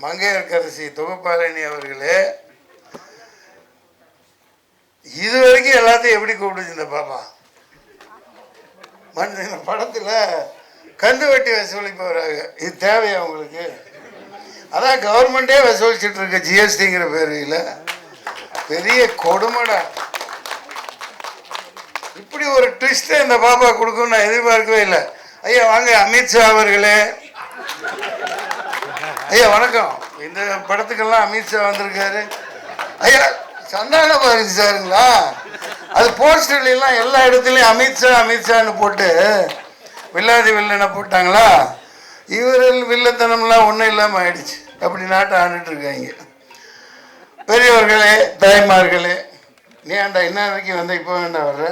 மங்கையர்கரசி தொகுப்பாளினி அவர்களே இது வரைக்கும் எல்லாத்தையும் எப்படி கூப்பிடுச்சு இந்த பாப்பா? மண் இந்த படத்தில் கந்து வெட்டி வசூலிப்பவராக இது தேவையா உங்களுக்கு? அதான் கவர்மெண்டே வசூலிச்சுட்டு இருக்க ஜிஎஸ்டிங்கிற பேரில். பெரிய கொடுமைடா. இப்படி ஒரு ட்விஸ்ட்டை இந்த பாப்பா கொடுக்கும்னு நான் எதிர்பார்க்கவே இல்லை. ஐயா வாங்க அமித்ஷா அவர்களே. ஐயா வணக்கம். இந்த படத்துக்கெல்லாம் அமித்ஷா வந்திருக்காரு. ஐயா சந்தான பாரதி சாருங்களா? அது போஸ்டர்லாம் எல்லா இடத்துலையும் அமித்ஷா அமித்ஷான்னு போட்டு வில்லாதி வில்லனை போட்டாங்களா? இவர்கள் வில்லத்தனம்லாம் ஒன்றும் இல்லாமல் ஆயிடுச்சு. அப்படி நாட்டை ஆண்டுட்டு இருக்காங்க. பெரியவர்களே தாய்மார்களே நீ ஆண்டா என்ன வரைக்கும் வந்த இப்போ வேண்டாம் வர்ற?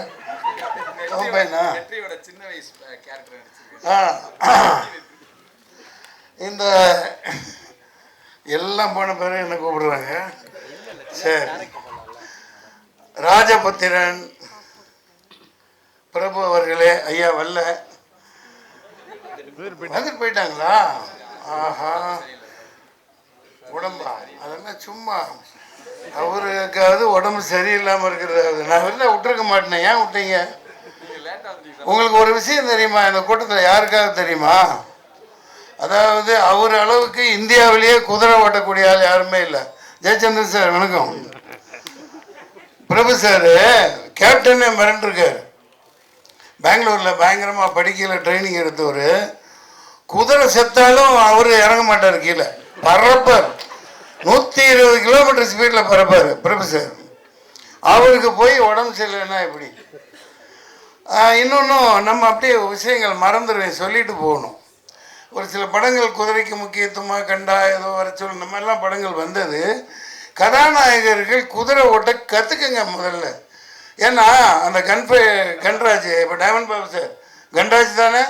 சின்ன வயசு ஆ. இந்த எல்லாம் போன பிறகு என்ன கூப்பிடுறாங்க? சரி. ராஜபுத்திரன் பிரபு அவர்களே ஐயா வல்ல. வந்துட்டு போயிட்டாங்களா? ஆஹா. உடம்பா. அதெல்லாம் சும்மா? அவருக்காவது உடம்பு சரியில்லாமல் இருக்கிறது நான் வெளில விட்டுருக்க மாட்டேனே. ஏன் விட்டீங்க? உங்களுக்கு ஒரு விஷயம் தெரியுமா? இந்த கூட்டத்தில் யாருக்காவது தெரியுமா? அதாவது அவர் அளவுக்கு இந்தியாவிலேயே குதிரை ஓட்டக்கூடிய ஆள் யாருமே இல்லை. ஜெயச்சந்திரன் சார் வணக்கம். பிரபு சார் கேப்டனே மிரண்டிருக்கார். பெங்களூரில் பயங்கரமாக படிக்கல ட்ரைனிங் எடுத்தவர். குதிரை செத்தாலும் அவர் இறங்க மாட்டார் கீழே. பறப்பார். நூற்றி இருபது கிலோமீட்டர் ஸ்பீடில் பறப்பார் பிரபு சார். அவருக்கு போய் உடம்பு சரியில்லைன்னா எப்படி? இன்னொன்றும் நம்ம அப்படியே விஷயங்கள் மறந்துடுவேன் சொல்லிட்டு போகணும். ஒரு சில படங்கள் குதிரைக்கு முக்கியத்துவமாக கண்டா ஏதோ வர சொல்லு இந்த மாதிரிலாம் படங்கள் வந்தது. கதாநாயகர்கள் குதிரை ஓட்ட கற்றுக்குங்க முதல்ல. ஏன்னா அந்த கன்ஃபே கன்ராஜ் இப்போ டைமண்ட் பாபு சார். கன்ராஜ் தானே?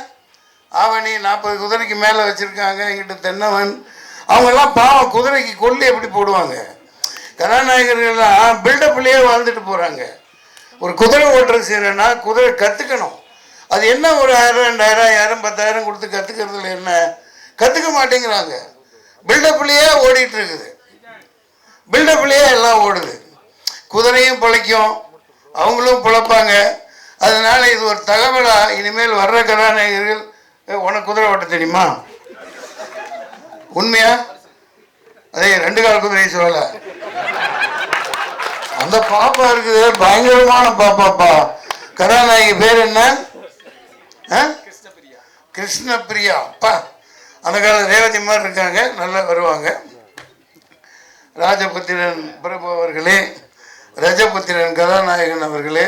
ஆவணி நாற்பது குதிரைக்கு மேலே வச்சுருக்காங்க எங்கிட்ட தென்னவன். அவங்கெல்லாம் பாவம் குதிரைக்கு கொல்லி எப்படி போடுவாங்க? கதாநாயகர்கள்லாம் பில்டப்லேயே வாழ்ந்துட்டு போகிறாங்க ஒரு குதிரை ஓட்டுறது செய்யணும்னா குதிரை கற்றுக்கணும் அது என்ன ஒரு ஆயிரம் ரெண்டாயிரம் ஆயிரம் பத்தாயிரம் கொடுத்து கற்றுக்கிறதுல என்ன? கற்றுக்க மாட்டேங்கிறாங்க. பில்டப்லேயே ஓடிட்டு இருக்குது. பில்டப்லேயே எல்லாம் ஓடுது. குதிரையும் பிழைக்கும். அவங்களும் பிழைப்பாங்க. அதனால இது ஒரு தகவலா? இனிமேல் வர்ற கதாநாயகர்கள் உனக்கு குதிரை ஓட்ட தெரியுமா? உண்மையா? அதே ரெண்டு கால் குதிரை சொல்லலை. அந்த பாப்பா இருக்குது. பயங்கரமான பாப்பாப்பா. கதாநாயகி பேர் என்ன? கிருஷ்ணபிரியா. அப்பா அந்த கால ரேவதி மாதிரி இருக்காங்க. நல்லா வருவாங்க. ராஜபுத்திரன் பிரபு அவர்களே ரஜபுத்திரன் கதாநாயகன் அவர்களே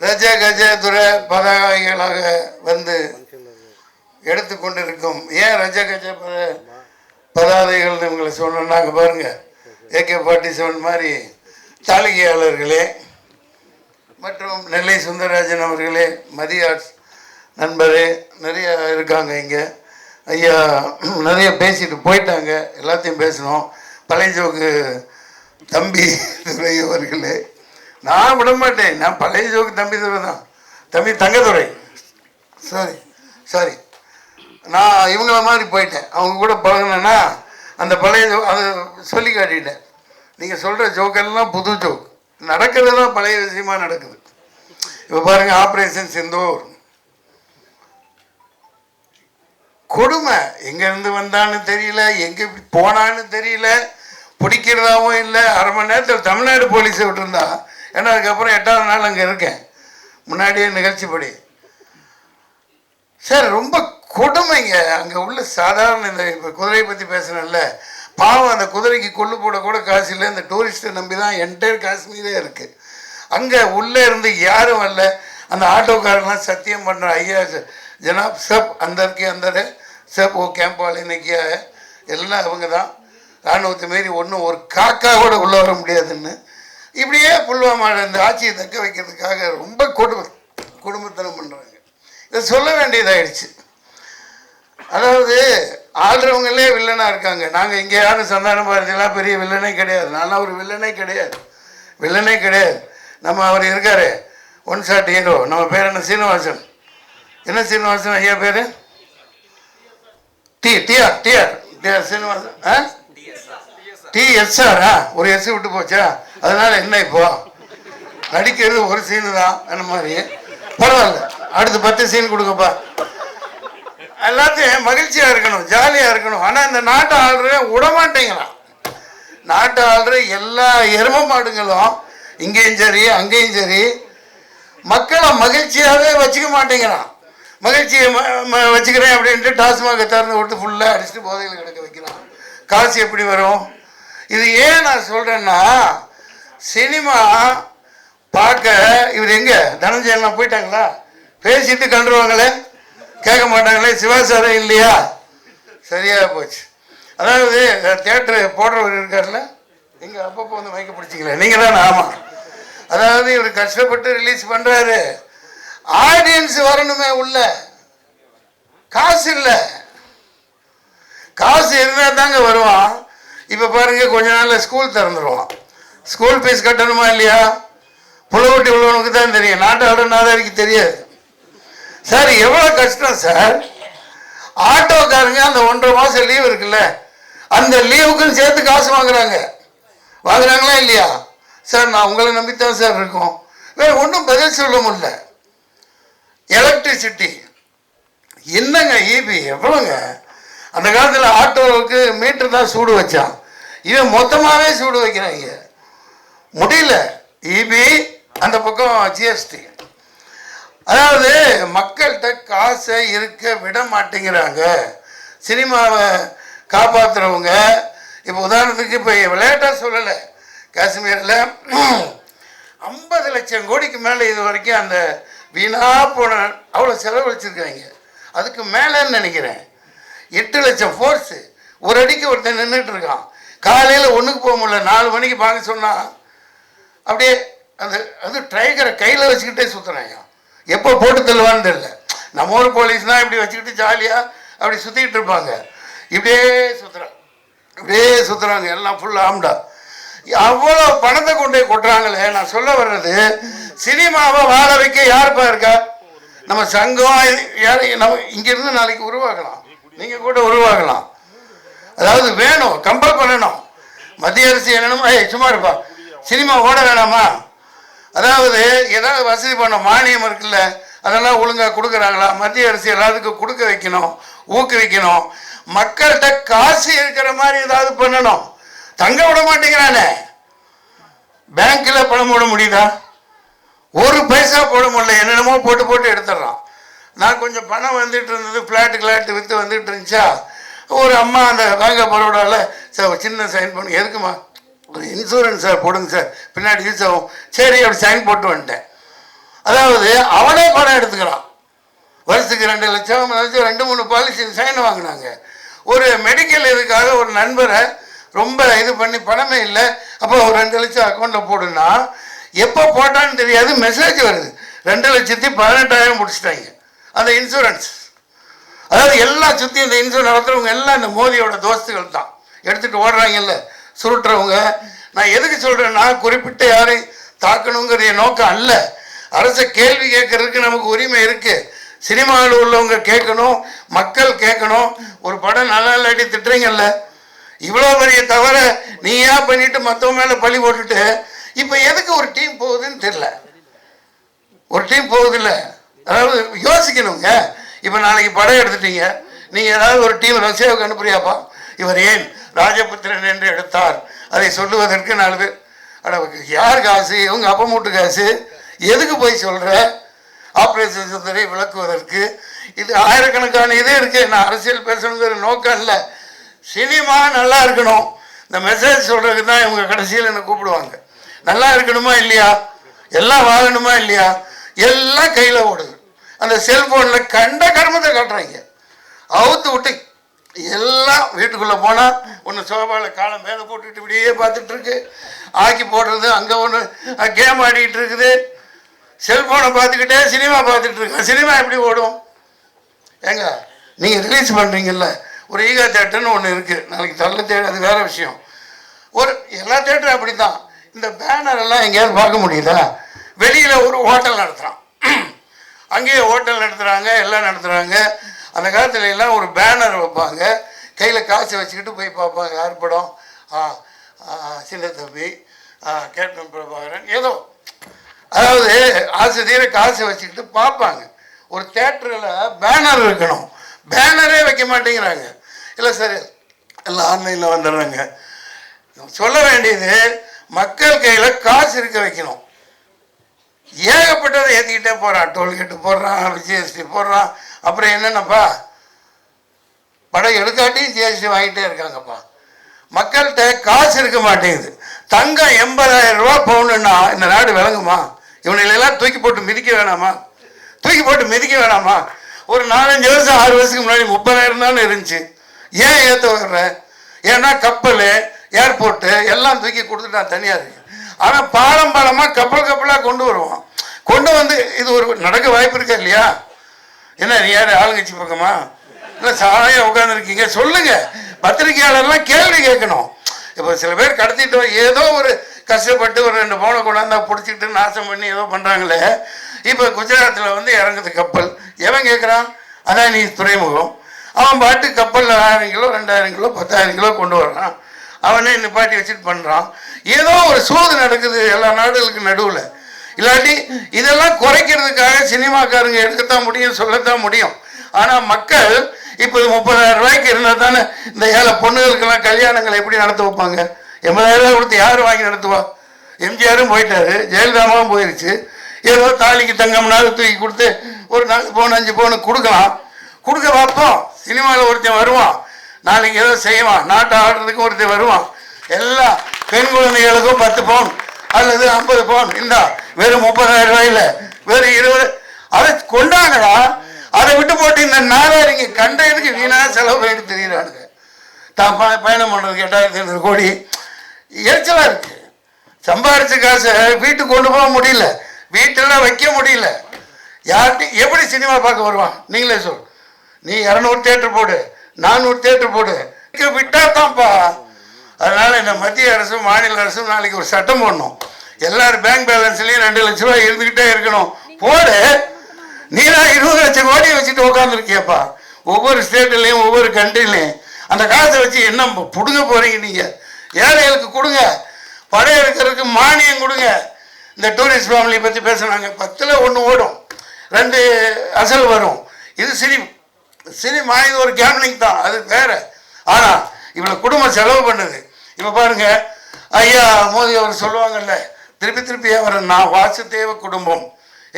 ரஜ கஜ துர பதாகைகளாக வந்து எடுத்துக்கொண்டிருக்கும் ஏன் ரஜ கஜ பத பதாதைகள்னு உங்களை சொன்னாங்க பாருங்க. ஏகே ஃபார்ட்டி செவன் மாதிரி தாளிகையாளர்களே மற்றும் நெல்லை சுந்தரராஜன் அவர்களே மதியாட்ஸ் நண்பரே நிறைய இருக்காங்க இங்கே. ஐயா நிறைய பேசிட்டு போயிட்டாங்க. எல்லாத்தையும் பேசணும். பழைய ஜோக்கு தம்பி துறை அவர்களே. நான் விட மாட்டேன். நான் பழைய ஜோக்கு தம்பி துறை தான். தம்பி தங்கதுரை. Sorry sorry. நான் இவங்கள மாதிரி போயிட்டேன். அவங்க கூட பழகினேன்னா அந்த பழைய ஜோ அதை சொல்லி காட்டிட்டேன். நீங்கள் சொல்கிற ஜோக்கெல்லாம் புது ஜோக் நடக்கிறது தான் பழைய விஷயமா நடக்குது. இப்போ பாருங்கள் ஆப்ரேஷன் செந்தூர் கொடுமை. எங்கேருந்து வந்தான்னு தெரியல எங்கே இப்படி போனான்னு தெரியல பிடிக்கிறதாவும் இல்லை. அரை மணி நேரத்தில் தமிழ்நாடு போலீஸை விட்டுருந்தா ஏன்னா அதுக்கப்புறம் எட்டாவது நாள் அங்கே இருக்கேன். முன்னாடியே நிகழ்ச்சிப்படி சார் ரொம்ப கொடுமைங்க. அங்கே உள்ள சாதாரண இந்த இப்போ குதிரையை பற்றி பேசுகிறேன்ல பாவம் அந்த குதிரைக்கு கொள்ளு போட கூட காசு இல்லை. இந்த டூரிஸ்ட்டை நம்பி தான் என்டையர் காஷ்மீரே இருக்குது அங்கே உள்ளே இருந்து யாரும் வரல. அந்த ஆட்டோக்காரெல்லாம் சத்தியம் பண்ணுற ஐயா ஜனாப் சப் அந்தர்க்கு அந்த சேப்போ கேம்பால் இன்னைக்கியா எல்லாம் அவங்க தான். இராணுவத்தை மாரி ஒன்றும் ஒரு காக்கா கூட உள்ளே வர முடியாதுன்னு. இப்படியே புல்வாமாவில் இந்த ஆட்சியை தக்க வைக்கிறதுக்காக ரொம்ப கொடுமை குடும்பத்தனம் பண்ணுறாங்க இதை சொல்ல வேண்டியதாகிடுச்சு அதாவது ஆடுறவங்களே வில்லனாக இருக்காங்க. நாங்கள் இங்கே யாரும் சந்தான பாரதியெல்லாம் பெரிய வில்லனே கிடையாது. நானும் அவர் வில்லனே கிடையாது. வில்லனே கிடையாது. நம்ம அவர் இருக்காரு. One shot hero. நம்ம பேர் என்ன? சீனிவாசன். என்ன சீனிவாசன் ஐயா பேர்? டி டிஆர் டிஆர் சீனிவாசன் ஆ டிஎஸ்ஆரா ஒரு எஸ் விட்டு போச்சா? அதனால என்ன இப்போ? நடிக்கிறது ஒரு சீனு தான் அந்த மாதிரி. பரவாயில்ல. அடுத்து பத்து சீன் கொடுக்கப்பா எல்லாத்தையும் மகிழ்ச்சியா இருக்கணும் ஜாலியா இருக்கணும். ஆனா இந்த நாட்டு ஆள்ற விடமாட்டேங்கிறான் நாட்டு ஆள்ற எல்லா எரும மாடுங்களும் இங்கேயும் சரி அங்கேயும் சரி மக்களை மகிழ்ச்சியாகவே வச்சுக்க மாட்டேங்கிறான். மகிழ்ச்சியை ம- ம- வச்சுக்கிறேன் அப்படின்ட்டு டாஸ்மாக திறந்து விட்டு ஃபுல்லாக அடிச்சுட்டு போதையில் கிடக்க வைக்கிறான். காசு எப்படி வரும்? இது ஏன் நான் சொல்கிறேன்னா சினிமா பார்க்க இவர் எங்கே? தனஞ்சயன்லாம் போயிட்டாங்களா? பேசிட்டு கண்டுருவாங்களே கேட்க மாட்டாங்களே சிவாசாரம் இல்லையா? சரியாக போச்சு. அதாவது தேட்டரு போடுறவர் இருக்கார்ல? எங்கள் அப்பப்போ வந்து மயக்க பிடிச்சிக்கல. நீங்கள் தான் ஆமாம் அதாவது இவர் கஷ்டப்பட்டு ரிலீஸ் பண்ணுறாரு ஆடியன்ஸ் வரணுமே உள்ள. காசு இல்லை. காசு இருந்தா தாங்க வருவான். இப்போ பாருங்க கொஞ்ச நாள்ல ஸ்கூல் திறந்துருவான். ஸ்கூல் ஃபீஸ் கட்டணுமா இல்லையா? புலவட்டி உள்ளவனுக்கு தான் தெரியும். நாட்டு ஆடனாதாரிக்கு தெரியாது. சார் எவ்வளோ கஷ்டம் சார்? ஆட்டோக்காரங்க அந்த ஒன்றரை மாதம் லீவ் இருக்குல்ல அந்த லீவுக்கும் சேர்த்து காசு வாங்குறாங்க. வாங்குறாங்களா இல்லையா? சார் நான் உங்களை நம்பித்தான் சார் இருக்கோம். வேற ஒன்றும் பதில் சொல்ல முடியல. எலக்ட்ரிசிட்டி என்னங்க ஈபி எவ்வளோங்க அந்த காலத்தில் ஆட்டோவுக்கு மீட்டர் தான் சூடு வச்சான். இவன் மொத்தமாகவே சூடு வைக்கிறாங்க முடியல. இபி அந்த பக்கம் ஜிஎஸ்டி அதாவது மக்கள்கிட்ட காசை இருக்க விட மாட்டேங்கிறாங்க. சினிமாவை காப்பாற்றுறவங்க இப்போ உதாரணத்துக்கு இப்போ விளையாட்டாக சொல்லலை. காஷ்மீரில் ஐம்பது லட்சம் கோடிக்கு மேலே இது வரைக்கும் அந்த வீணா போன அவ்வளோ செலவழிச்சிருக்காங்க அதுக்கு மேலேன்னு நினைக்கிறேன். எட்டு லட்சம் ஃபோர்ஸு ஒரு அடிக்கு ஒருத்தன் நின்றுட்டு இருக்கான். காலையில் ஒன்றுக்கு போக முடியல. நாலு மணிக்கு பார்க்க சொன்னால் அப்படியே அந்த அது ட்ரைகரை கையில் வச்சுக்கிட்டே சுற்றுறாங்க எப்போ போட்டு தள்ளுவான்னு தெரியல. நம்ம ஊர் போலீஸ்னால் இப்படி வச்சுக்கிட்டு ஜாலியாக அப்படி சுற்றிக்கிட்டு இருப்பாங்க. இப்படியே சுற்றுறாங்க இப்படியே சுற்றுறாங்க எல்லாம் ஃபுல் ஆம்டா அவ்வளோ பணத்தை கொண்டு போய் கொட்டுறாங்களே. நான் சொல்ல வர்றது சினிமாவை வாழ வைக்க யாருப்பா இருக்கா? நம்ம சங்கம் இது- நம்ம இங்கிருந்து நாளைக்கு உருவாக்கலாம் நீங்கள் கூட உருவாகலாம். அதாவது வேணும் கம்பல் பண்ணணும். மத்திய அரசு என்னென்னமோ ஏய் சும்மா இருப்பா. சினிமா ஓட வேணாமா? அதாவது ஏதாவது வசதி பண்ண மானியம் இருக்குல்ல அதெல்லாம் ஒழுங்காக கொடுக்குறாங்களா? மத்திய அரசு எல்லாத்துக்கும் கொடுக்க வைக்கணும் ஊக்குவிக்கணும். மக்கள்கிட்ட காசு இருக்கிற மாதிரி ஏதாவது பண்ணணும். தங்க விட மாட்டேங்கிறானே. பேங்க்கில் பணம் போட முடியுதா? ஒரு பைசா போட முடியல என்னென்னமோ போட்டு போட்டு எடுத்துடுறான். நான் கொஞ்சம் பணம் வந்துட்டு இருந்தது ஃப்ளாட்டு கிளாட்டு விற்று வந்துட்டு இருந்துச்சா? ஒரு அம்மா அந்த பேங்க் ஆஃப் பரோடாவில் சார் சின்ன சைன் பண்ணு எதுக்குமா ஒரு இன்சூரன்ஸ் சார் போடுங்க சார். பின்னாடி யூஸ் ஆகும். சரி அப்படி சைன் போட்டு வந்துட்டேன். அதாவது அவனே பணம் எடுத்துக்கிறான். வருஷத்துக்கு ரெண்டு லட்சம் லட்சம் ரெண்டு மூணு பாலிசி சைன் வாங்கினாங்க. ஒரு மெடிக்கல் இதுக்காக ஒரு நண்பரை ரொம்ப இது பண்ணி பணமே இல்லை. அப்போ ஒரு ரெண்டு லட்சம் அக்கௌண்ட்டில் போடுனா எப்போ போட்டான்னு தெரியாது மெசேஜ் வருது. ரெண்டு லட்சத்தி பதினெட்டாயிரம் முடிச்சிட்டாங்க. அந்த இன்சூரன்ஸ் அதாவது எல்லா சுற்றி இந்த இன்சூரன்ஸ் நடத்துகிறவங்க எல்லாம் இந்த மோதியோட தோஸ்துகள் தான். எடுத்துகிட்டு ஓடுறாங்கல்ல சுருட்டுறவங்க. நான் எதுக்கு சொல்கிறேன்னா குறிப்பிட்ட யாரையும் தாக்கணுங்கிற நோக்கம் அல்ல. அரசை கேள்வி கேட்கறதுக்கு நமக்கு உரிமை இருக்குது சினிமாவில் உள்ளவங்க கேட்கணும் மக்கள் கேட்கணும். ஒரு படம் நல்லா இல்லாட்டி திட்டுறீங்கல்ல. இவ்வளோ பெரிய தவிர நீ ஏன் பண்ணிட்டு மற்றவங்க மேலே பழி போட்டுட்டு? இப்போ எதுக்கு ஒரு டீம் போகுதுன்னு தெரில ஒரு டீம் போகுதில்ல. அதாவது யோசிக்கணுங்க. இப்போ நாளைக்கு படம் எடுத்துட்டீங்க. நீங்கள் ஏதாவது ஒரு டீம் ரஷ்யாவுக்கு அனுப்புறியாப்பா? இவர் ஏன் ராஜபுத்திரன் என்று எடுத்தார்? அதை சொல்லுவதற்கு நாலு பேர் அட யார் காசு? இவங்க அப்பா மூட்டு காசு. எதுக்கு போய் சொல்கிற ஆப்ரேஷன் சுந்தரை விளக்குவதற்கு. இது ஆயிரக்கணக்கான இது இருக்குது நான் அரசியல் பேசணுங்கிற நோக்கம் இல்லை. சினிமா நல்லா இருக்கணும். இந்த மெசேஜ் சொல்கிறதுக்கு தான் இவங்க கடைசியில் என்னை கூப்பிடுவாங்க. நல்லா இருக்கணுமா இல்லையா? எல்லாம் வாங்கணுமா இல்லையா? எல்லாம் கையில் ஓடுது. அந்த செல்ஃபோனில் கண்ட கர்மத்தை காட்டுறாங்க. அவுத்து விட்டு எல்லாம் வீட்டுக்குள்ளே போனால் ஒன்று சோபாவில் காலம் மேலே போட்டுட்டு இப்படியே பார்த்துட்ருக்கு ஆக்கி போடுறது அங்கே ஒன்று கேம் ஆடிக்கிட்டு இருக்குது. செல்ஃபோனை பார்த்துக்கிட்டே சினிமா பார்த்துட்டு சினிமா எப்படி ஓடும்? ஏங்க நீங்கள் ரிலீஸ் பண்ணுறீங்கல்ல ஒரு ஈகா தேட்டர்னு ஒன்று இருக்குது நாளைக்கு தள்ள தேட்டர் அது வேறு விஷயம். ஒரு எல்லா தேட்டரும் அப்படி தான் இந்த பேனர் எல்லாம் எங்கேயாவது பார்க்க முடியுதா? வெளியில் ஒரு ஹோட்டல் நடத்துகிறான் அங்கேயே ஹோட்டல் நடத்துகிறாங்க எல்லாம் நடத்துகிறாங்க அந்த காலத்துல எல்லாம் ஒரு பேனர் வைப்பாங்க. கையில் காசு வச்சுக்கிட்டு போய் பார்ப்பாங்க. யார் படம்? ஆ ஆ, சின்ன தம்பி ஆ, கேப்டன் பிரபாகரன். ஏதோ. அதாவது ஆசிரியரை காசு வச்சுக்கிட்டு பார்ப்பாங்க. ஒரு தேட்டரில் பேனர் இருக்கணும். பேனரே வைக்க மாட்டேங்கிறாங்க. இல்லை சார் எல்லாம் ஆன்லைனில் வந்துடுறாங்க. சொல்ல வேண்டியது மக்கள் கையில் காசு இருக்க வைக்கணும். ஏகப்பட்டதை ஏற்றிக்கிட்டே போகிறான் டோல்கேட்டு போடுறான் ஜிஎஸ்டி போடுறான். அப்புறம் என்னென்னப்பா? படம் எடுக்காட்டியும் ஜிஎஸ்டி வாங்கிட்டே இருக்காங்கப்பா. மக்கள்கிட்ட காசு இருக்க மாட்டேங்குது. தங்கம் எண்பதாயிரம் ரூபா போகணுன்னா இந்த நாடு விளங்குமா? இவனையெல்லாம் தூக்கி போட்டு மிதிக்க வேணாமா? தூக்கி போட்டு மிதிக்க வேணாமா? ஒரு நாலஞ்சு வருஷம் ஆறு வருஷத்துக்கு முன்னாடி முப்பதாயிரம் தானே இருந்துச்சு. ஏன் ஏற்ற வர்ற? ஏன்னா கப்பல் ஏர்போர்ட்டு எல்லாம் தூக்கி கொடுத்துட்டான் தனியார் ஆனால் பாலம் பாலமாக கப்பல் கப்பலாக கொண்டு வருவோம். கொண்டு வந்து இது ஒரு நடக்க வாய்ப்பு இருக்கா இல்லையா? என்ன நீ யார்? ஆளுங்கட்சி பக்கமா? இல்லை சாலையாக உட்காந்துருக்கீங்க சொல்லுங்க. பத்திரிகையாளர்லாம் கேள்வி கேட்கணும். இப்போ சில பேர் கடத்திட்டு ஏதோ ஒரு கஷ்டப்பட்டு ஒரு ரெண்டு பவுனை கொண்டாந்தா பிடிச்சிக்கிட்டு நாசம் பண்ணி ஏதோ பண்ணுறாங்களே இப்போ குஜராத்தில் வந்து இறங்குது கப்பல். எவன் கேட்குறான் அதான் நீ துறைமுகம். அவன் பாட்டு கப்பலில் ஆயிரம் கிலோ ரெண்டாயிரம் கிலோ பத்தாயிரம் கிலோ கொண்டு வர்றான். அவனே நிப்பாட்டி வச்சுட்டு பண்ணுறான் ஏதோ ஒரு சூது நடக்குது எல்லா நாடுகளுக்கு நடுவில். இல்லாட்டி இதெல்லாம் குறைக்கிறதுக்காக சினிமாக்காரங்க எடுக்கத்தான் முடியும் சொல்லத்தான் முடியும். ஆனால் மக்கள் இப்போ முப்பதாயிரம் ரூபாய்க்கு இருந்தால் தானே இந்த ஏழை பொண்ணுகளுக்கெல்லாம் கல்யாணங்களை எப்படி நடத்த வைப்பாங்க? எண்பதாயிரம் ரூபாய் கொடுத்து யார் வாங்கி நடத்துவா? எம்ஜிஆரும் போயிட்டாரு ஜெயலலிதாவும் போயிருச்சு. ஏதோ தாலிக்கு தங்கம்னாலும் தூக்கி கொடுத்து ஒரு நாலு பவுன் அஞ்சு பவுன் கொடுக்கலாம். கொடுக்க பார்ப்போம் சினிமாவில் ஒருத்தன் வருவான். நாளைக்கு ஏதோ செய்வான். நாட்டை ஆடுறதுக்கு ஒருத்தன் வருவான். எல்லா பெண் குழந்தைகளுக்கும் பத்து பவுன் அல்லது ஐம்பது பவுன். இந்தா வெறும் முப்பதாயிரம் ரூபாயில. வெறும் இருபது. அதை கொண்டாங்கடா. அதை விட்டு போட்டு இந்த நாலாரிங்க கண்டதுக்கு வீணாக செலவு பண்ணிட்டு தெரியுறானுங்க. தான் ப- பயணம் பண்ணுறதுக்கு எட்டாயிரத்தி ஐநூறு கோடி. எரிச்சலாக இருக்குது சம்பாரிச்ச காசை வீட்டுக்கு கொண்டு போக முடியல. வீட்டில் வைக்க முடியல. யார்கிட்ட எப்படி சினிமா பார்க்க வருவான்? நீங்களே சொல். நீ இரநூறு தேட்டர் போடு நானூறு தேட்டர் போடு. விட்டா தான்ப்பா அதனால் இந்த மத்திய அரசும் மாநில அரசும் நாளைக்கு ஒரு சட்டம் போடணும். எல்லாரும் பேங்க் பேலன்ஸ்லேயும் ரெண்டு லட்ச ரூபாய் இருந்துக்கிட்டே இருக்கணும். போடு. நீ தான் இருபது லட்சம் கோடி வச்சுட்டு உட்காந்துருக்கியப்பா ஒவ்வொரு ஸ்டேட்லேயும் ஒவ்வொரு கண்ட்ரிலையும் அந்த காசை வச்சு என்ன பிடுங்க போகிறீங்க நீங்கள் ஏழைகளுக்கு கொடுங்க. படையெடுக்கிறதுக்கு மானியம் கொடுங்க. இந்த டூரிஸ்ட் ஃபேமிலி பற்றி பேசுனாங்க. பத்தில் ஒன்று ஓடும். ரெண்டு அசல் வரும். இது சினிமா சினிமா இது ஒரு கேம்லிங் தான். அது வேற. ஆனால் இவ்வளோ குடும்பம் செலவு பண்ணுது. இப்போ பாருங்க ஐயா மோதி அவர் சொல்லுவாங்கல்ல திருப்பி திருப்பி அவர் நான் வாசுதேவ குடும்பம்.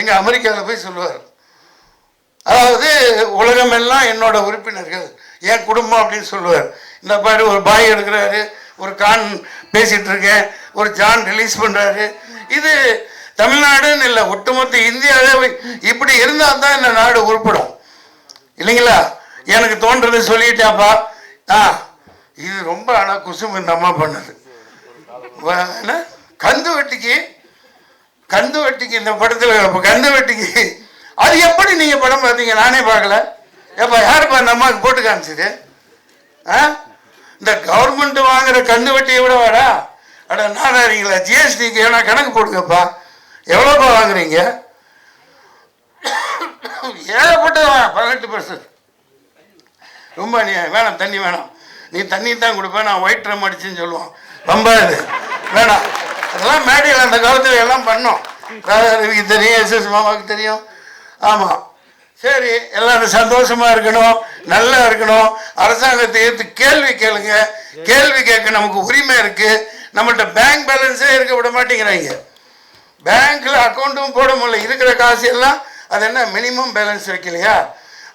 எங்கள் அமெரிக்காவில் போய் சொல்லுவார். அதாவது உலகம் எல்லாம் என்னோட உறுப்பினர்கள். என் குடும்பம் அப்படின்னு சொல்லுவார். இந்த பாரு ஒரு பாய் எடுக்கிறாரு ஒரு கான் பேசிகிட்ருக்கேன் இருக்கேன் ஒரு ஜான் ரிலீஸ் பண்ணுறாரு இது தமிழ்நாடுன்னு இல்லை ஒட்டுமொத்த இந்தியாவே இப்படி இருந்தால் தான் இந்த நாடு உருப்படும். இல்லைங்களா? எனக்கு தோன்றது சொல்லிட்டேன்ப்பா ஆ இது ரொம்ப ஆனால் குசும் இந்த அம்மா பண்ணது. என்ன? கந்து வெட்டிக்கு கந்து வெட்டிக்கு இந்த படத்தில் கந்து வெட்டிக்கு அது எப்படி நீங்கள் படம் பார்த்தீங்க? நானே பார்க்கல. ஏப்பா யாருப்பா அந்த அம்மாவுக்கு போட்டு காமிச்சது? ஆ? இந்த கவர்மெண்ட் வாங்குற கந்து வெட்டியை விட வாடா. அட நாடாரிங்களா ஜிஎஸ்டிக்கு ஏன்னா கணக்கு போடுங்கப்பா. எவ்வளோப்பா வாங்குறீங்க? ஏகப்பட்ட பதினெட்டு பர்சன்ட் ரொம்ப நீ வேணாம் தண்ணி வேணாம். நீ தண்ணி தான் கொடுப்பேன் நான் ஒயிட் ட்ரம் அடிச்சுன்னு சொல்லுவான். ரொம்ப இது. வேணாம். அதெல்லாம் மேடையில் அந்த காலத்தில் எல்லாம் பண்ணோம். ராதாரவிக்கு தெரியும் எஸ்எஸ் மாமாவுக்கு தெரியும். ஆமாம் சரி எல்லாரும் சந்தோஷமா இருக்கணும் நல்லா இருக்கணும். அரசாங்கத்தை ஏற்று கேள்வி கேளுங்க. கேள்வி கேட்க நமக்கு உரிமை இருக்கு. நம்மள்ட்ட பேங்க் பேலன்ஸே இருக்க விட மாட்டேங்கிறாங்க. பேங்க்ல அக்கௌண்ட்டும் போட முடியல. இருக்கிற காசு எல்லாம் அது என்ன மினிமம் பேலன்ஸ் வைக்கலையா?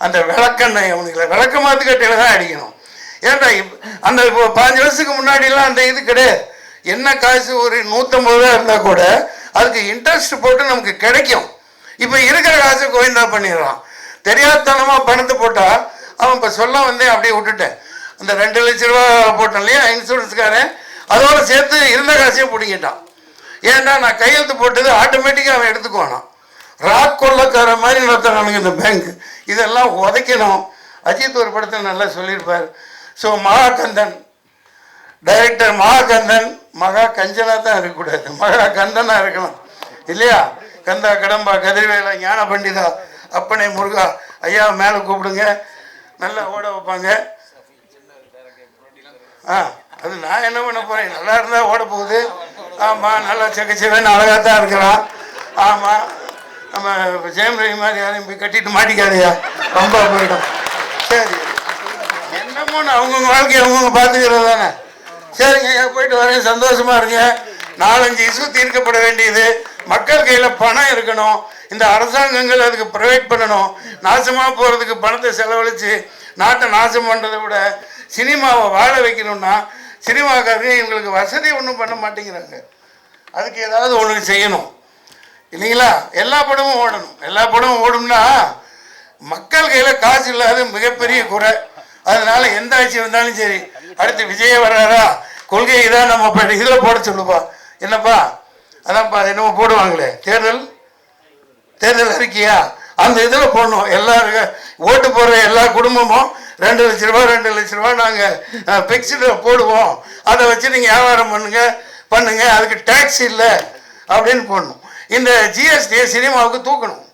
அந்த விளக்கெண்ணெய் அவனுக்கு விளக்க மாத்து தான் அடிக்கணும். ஏன்டா அந்த இப்போ பாஞ்சு வருஷத்துக்கு முன்னாடிலாம் அந்த இது கிடையாது. என்ன காசு? ஒரு நூற்றம்பது ரூபா இருந்தால் கூட அதுக்கு இன்ட்ரெஸ்ட் போட்டு நமக்கு கிடைக்கும். இப்போ இருக்கிற காசை கோவிந்தா பண்ணிடுறான் தெரியாதனமா பணத்தை போட்டால் அவன் இப்போ சொல்ல வந்தேன் அப்படியே விட்டுட்டேன் அந்த ரெண்டு லட்ச ரூபா போட்டேன் இல்லையா இன்சூரன்ஸ்காரன் அதோட சேர்த்து இருந்த காசையும் பிடிங்கிட்டான். ஏன்டா நான் கையெழுத்து போட்டது ஆட்டோமேட்டிக்காக அவன் எடுத்துக்கோனா ராக் கொள்ளக்கார மாதிரி நடத்துறானுங்க இந்த பேங்க் இதெல்லாம் உதைக்கணும். அஜித் ஒரு படத்தில் நல்லா சொல்லியிருப்பார். ஸோ மகாகந்தன் டைரக்டர் மகாகந்தன் மகா கஞ்சனா தான் இருக்கக்கூடாது. மகா கந்தனா இருக்கலாம் இல்லையா? கந்தா கடம்பா கதிர்வேலா ஞான பண்டிதா அப்பனே முருகா ஐயா மேலே கூப்பிடுங்க. நல்லா ஓட வைப்பாங்க. ஆ அது நான் என்ன பண்ண போறேன்? நல்லா இருந்தா ஓட போகுது. ஆமா நல்லா செக்கச்சேவன் அழகா தான் இருக்கிறான். ஆமா நம்ம ஜெயம் ரவி மாதிரி யாரையும் போய் கட்டிட்டு மாட்டிக்காதையா. ரொம்ப போயிடும் சரி. என்னமோ அவங்கவுங்க வாழ்க்கையை அவங்கவுங்க பார்த்துக்கிறது தானே. சரிங்க ஐயா, போயிட்டு வரேன். சந்தோஷமா இருங்க. நாலஞ்சு இஷ்யூ தீர்க்கப்பட வேண்டியது. மக்கள் கையில் பணம் இருக்கணும். இந்த அரசாங்கங்கள் அதுக்கு ப்ரொவைட் பண்ணணும். நாசமாக போகிறதுக்கு பணத்தை செலவழித்து நாட்டை நாசம் பண்ணுறதை விட சினிமாவை வாழ வைக்கணும்னா சினிமாக்காரங்க எங்களுக்கு வசதி ஒன்றும் பண்ண மாட்டேங்கிறாங்க. அதுக்கு ஏதாவது ஒன்று செய்யணும். இல்லைங்களா? எல்லா படமும் ஓடணும். எல்லா படமும் ஓடும்னா மக்கள் கையில் காசு இல்லாத மிகப்பெரிய குறை. அதனால எந்த ஆட்சி வந்தாலும் சரி அடுத்து விஜய வர்றாரா? கொள்கையை தான் நம்ம இதில் போட சொல்லுப்பா என்னப்பா? அதான்ப்பா என்னமோ போடுவாங்களே. தேர்தல்? தேர்தல் அறிக்கையா? அந்த இதில் போடணும். எல்லாருக்கும் ஓட்டு போடுற எல்லா குடும்பமும் ரெண்டு லட்ச ரூபா ரெண்டு லட்ச ரூபா நாங்கள் ஃபிக்ஸ்டு போடுவோம். அதை வச்சு நீங்கள் வியாபாரம் பண்ணுங்க பண்ணுங்க. அதுக்கு டேக்ஸ் இல்லை அப்படின்னு போடணும். இந்த ஜிஎஸ்டியை சினிமாவுக்கு தூக்கணும்.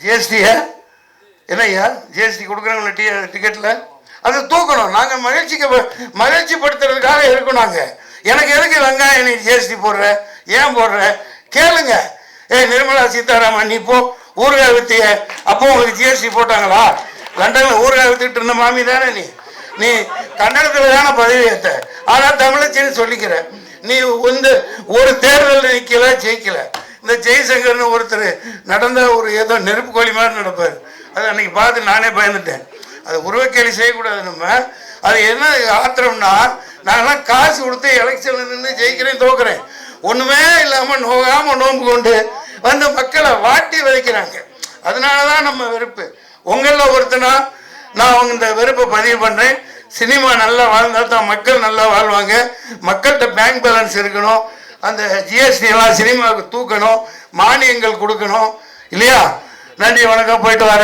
ஜிஎஸ்டியை என்னய்யா? ஜிஎஸ்டி கொடுக்குறாங்களே டி டிக்கெட்டில் அதை தூக்கணும். நாங்கள் மகிழ்ச்சிக்கு மகிழ்ச்சி படுத்துறதுக்காக இருக்கோம் நாங்கள் எனக்கு எதுக்கு வெங்காயம் நீ ஜிஎஸ்டி போடுற? ஏன் போடுற? கேளுங்க. ஏய் நிர்மலா சீதாராமன் நீ போ. ஊறுகாய் வித்திய. அப்போ உங்களுக்கு ஜிஎஸ்டி போட்டாங்களா? லண்டனில் ஊறுகாய் வித்துட்டு இருந்த மாமி தானே நீ? நீ கன்னடத்தில் தானே பதவி ஏற்ற ஆனால் தமிழச்சின்னு சொல்லிக்கிற. நீ வந்து ஒரு தேர்தலில் நிற்கல ஜெயிக்கல. இந்த ஜெய்சங்கர்னு ஒருத்தர் நடந்த ஒரு ஏதோ நெருப்பு கோழி மாதிரி நடப்பார். அது அன்னைக்கு பார்த்து நானே பயந்துட்டேன். அது உருவக்கேலி செய்யக்கூடாது நம்ம. அது என்ன ஆத்திரம்னா நாங்களாம் காசு கொடுத்து எலெக்ஷனில் நின்று ஜெயிக்கிறேன் தோக்குறேன். ஒண்ணுமே இல்லாம நோகாம நோம்பு கொண்டு வந்து மக்களை வாட்டி விதைக்கிறாங்க அதனால தான் நம்ம வெறுப்பு. உங்களில் ஒருத்தனா நான் அவங்க இந்த வெறுப்பை பதிவு பண்றேன். சினிமா நல்லா வாழ்ந்தா தான் மக்கள் நல்லா வாழ்வாங்க. மக்கள்கிட்ட பேங்க் பேலன்ஸ் இருக்கணும். அந்த ஜிஎஸ்டி எல்லாம் சினிமாவுக்கு தூக்கணும். மானியங்கள் கொடுக்கணும். இல்லையா? நன்றி வணக்கம் போயிட்டு வரேன்.